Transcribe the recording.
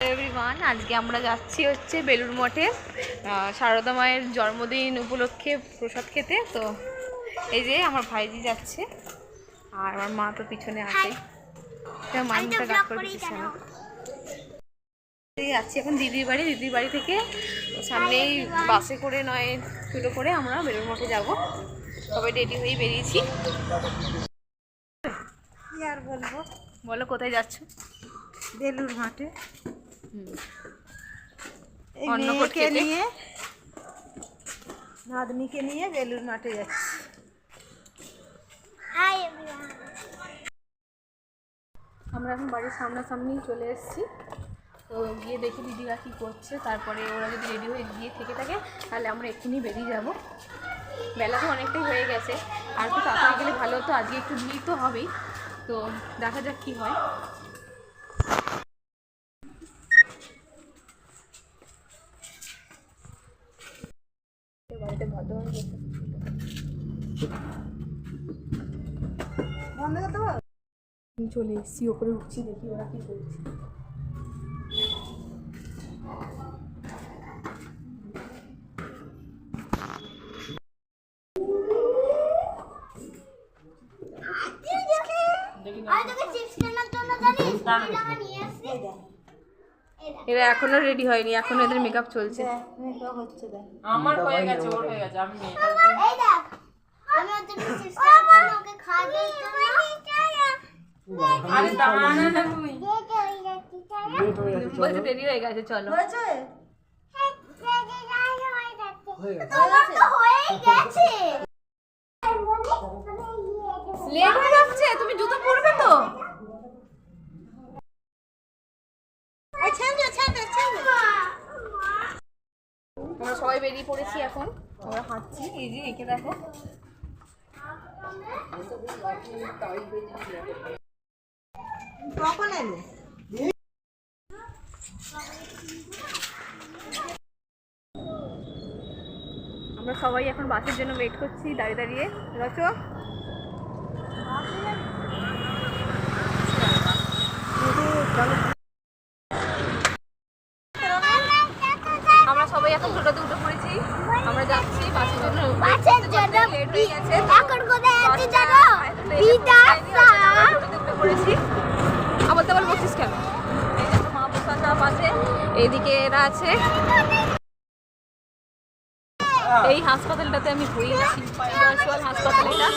Everyone আজকে আমরা যাচ্ছি হচ্ছে বেলুর মঠে। সারদা মায়ের জন্মদিন উপলক্ষে প্রসাদ খেতে। তো এই যে আমার ভাইজি যাচ্ছে আর আমার মা তো পিছনে আছে। মানুষটা গাছ করে যাচ্ছি এখন দিদির বাড়ি। দিদির বাড়ি থেকে সামনেই বাসে করে নয় টোটো করে আমরা বেলুর মঠে যাব। সবাই রেডি হয়ে বেরিয়েছি। কি আর বলব? বলো কোথায় যাচ্ছ? বেলুর মাঠে। মেয়েকে নিয়ে নাতনিকে নিয়ে বেলুর মাঠে যাচ্ছি। আমরা এখন বাড়ির সামনাসামনি চলে এসেছি। তো গিয়ে দেখি দিদিরা কী করছে। তারপরে ওরা যদি রেডি হয়ে গিয়ে থেকে থাকে তাহলে আমরা এক্ষুনি বেরিয়ে যাব। বেলা তো অনেকটাই হয়ে গেছে। আর একটু তাড়াতাড়ি গেলে ভালো হতো আজকে একটু ভিড় তো হবেই। তো দেখা যাক কী হয়। বন্ধ করতে পারো? আমি চলে এসেছি ওপরে উঠছি দেখি ওরা কি করছে এরা এখনও রেডি হয়নি এখনও এদের মেকআপ চলছে। আমার হয়ে গেছে ওর হয়ে গেছে আমি নেই আরে দাঁড়া না তুই বলছে দেরি হয়ে গেছে চলো। হয়েছে? লেট হয়ে যাচ্ছে তুমি জুতো পরবে তো। আমরা সবাই বেরিয়ে পড়েছি এখন। আমরা হাঁটছি এই যে একে দেখো। কখন এলে? আমরা সবাই এখন বাসের জন্য ওয়েট করছি দাঁড়িয়ে দাঁড়িয়ে। রচো। আমরা সবাই এখন টোটোতে উঠে পড়েছি। আমরা যাচ্ছি বাসের জন্য। হয়ে গেছে। এখন কোথায় যাচ্ছি দশটা, জানো? এখন late হয়ে বিদাসা। যাচ্ছে, আমরা টোটোতে উঠে পড়েছি আবার তো আবার বলছিস কেন এই দেখো মা বসে আছে পাশে এইদিকে এরা আছে। এই হাসপাতালটাতে আমি ঘুরিয়েছি হাসপাতাল এটা